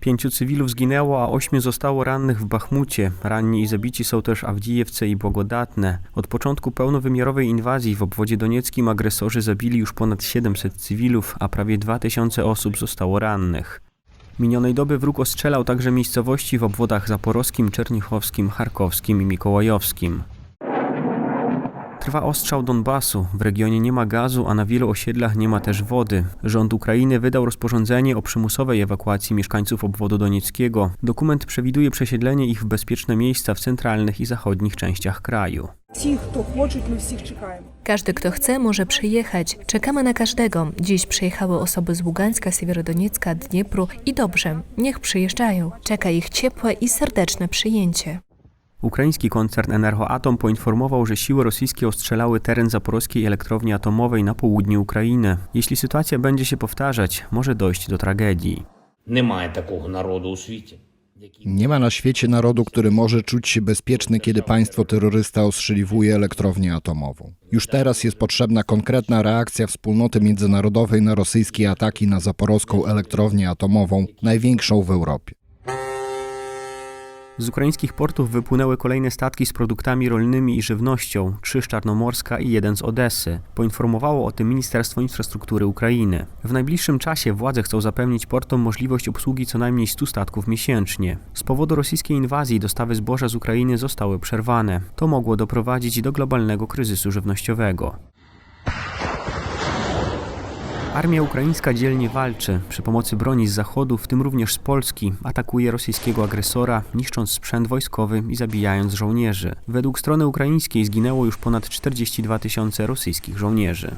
Pięciu cywilów zginęło, a ośmiu zostało rannych w Bachmucie. Ranni i zabici są też Awdijewce i Błogodatne. Od początku pełnowymiarowej inwazji w obwodzie donieckim agresorzy zabili już ponad 700 cywilów, a prawie 2000 osób zostało rannych. Minionej doby wróg ostrzelał także miejscowości w obwodach zaporowskim, czernichowskim, charkowskim i mikołajowskim. Trwa ostrzał Donbasu. W regionie nie ma gazu, a na wielu osiedlach nie ma też wody. Rząd Ukrainy wydał rozporządzenie o przymusowej ewakuacji mieszkańców obwodu donieckiego. Dokument przewiduje przesiedlenie ich w bezpieczne miejsca w centralnych i zachodnich częściach kraju. Każdy, kto chce, może przyjechać. Czekamy na każdego. Dziś przyjechały osoby z Ługańska, Siewierodoniecka, Dniepru i dobrze, niech przyjeżdżają. Czeka ich ciepłe i serdeczne przyjęcie. Ukraiński koncern Energoatom poinformował, że siły rosyjskie ostrzelały teren zaporowskiej elektrowni atomowej na południu Ukrainy. Jeśli sytuacja będzie się powtarzać, może dojść do tragedii. Nie ma takiego narodu u świecie. Nie ma na świecie narodu, który może czuć się bezpieczny, kiedy państwo terrorysta ostrzeliwuje elektrownię atomową. Już teraz jest potrzebna konkretna reakcja wspólnoty międzynarodowej na rosyjskie ataki na zaporowską elektrownię atomową, największą w Europie. Z ukraińskich portów wypłynęły kolejne statki z produktami rolnymi i żywnością, trzy z Czarnomorska i jeden z Odessy. Poinformowało o tym Ministerstwo Infrastruktury Ukrainy. W najbliższym czasie władze chcą zapewnić portom możliwość obsługi co najmniej 100 statków miesięcznie. Z powodu rosyjskiej inwazji dostawy zboża z Ukrainy zostały przerwane. To mogło doprowadzić do globalnego kryzysu żywnościowego. Armia ukraińska dzielnie walczy. Przy pomocy broni z zachodu, w tym również z Polski, atakuje rosyjskiego agresora, niszcząc sprzęt wojskowy i zabijając żołnierzy. Według strony ukraińskiej zginęło już ponad 42 tysiące rosyjskich żołnierzy.